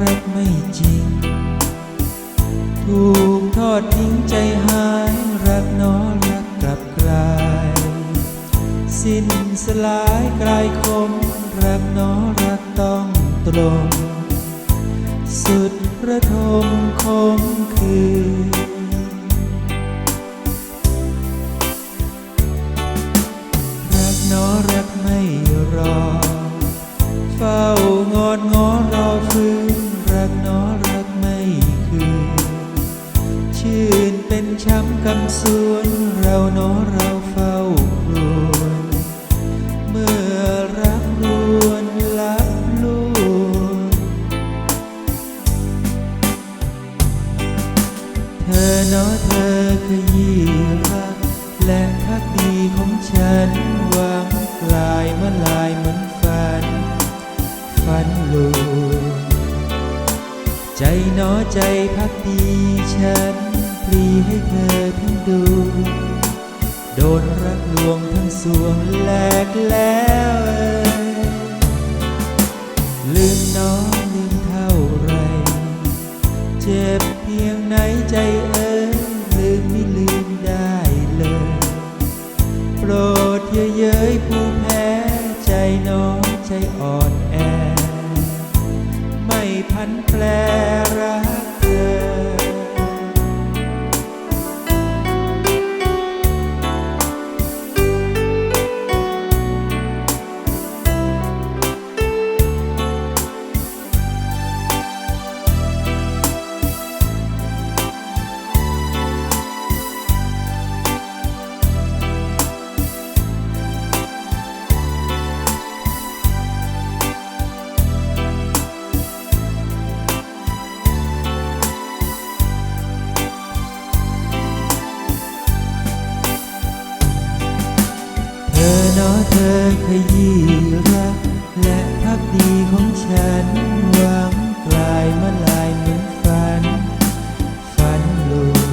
รักไม่จริง ถูกทอดทิ้งใจหายรักน้อรักกลับกลาย สิ้นสลายกลายคม รักน้อรักต้องตรง สุดประทมคมคืนรักน้อรักไม่รอ เฝ้างอนงอรอฟื้น ช้ำกำสวนเราโนอเราเฝ้าครวญเมื่อรักลวนลับลวงเธอเนอเธอขยี้รัก และพักดีของฉันหวังกลายมาลายเหมือนฝัน ฝันลวงใจหนอใจพักดีฉัน ปลีให้เธอทั้งดวงโดนรักลวงทั้งสวงแหลกแล้วเอ่ยลืมน้องลืมเท่าไร เจ็บเพียงไหนใจเอ่ยลืมไม่ลืมได้เลย โปรดอย่าเย้ยผู้แพ้ใจน้องใจอ่อนแอ ไม่พันแปรรัก เนอเธอขยี้รัก และพักดีของฉันหวังกลายมาลายเหมือนฝัน ฝันลวง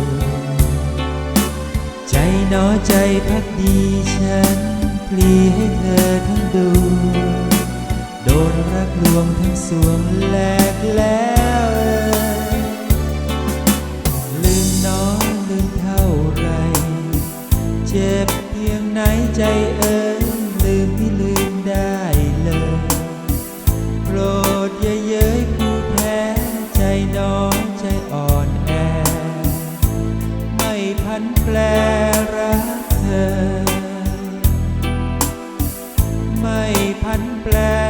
ใจเนอใจพักดีฉันพลีให้เธอทั้งดวงโดนรักลวงทั้งสวงแหลกแล้วเอ่ยลืมน้องลืมเท่าไร เจ็บเพียงไหนใจเอ่ย พันแปล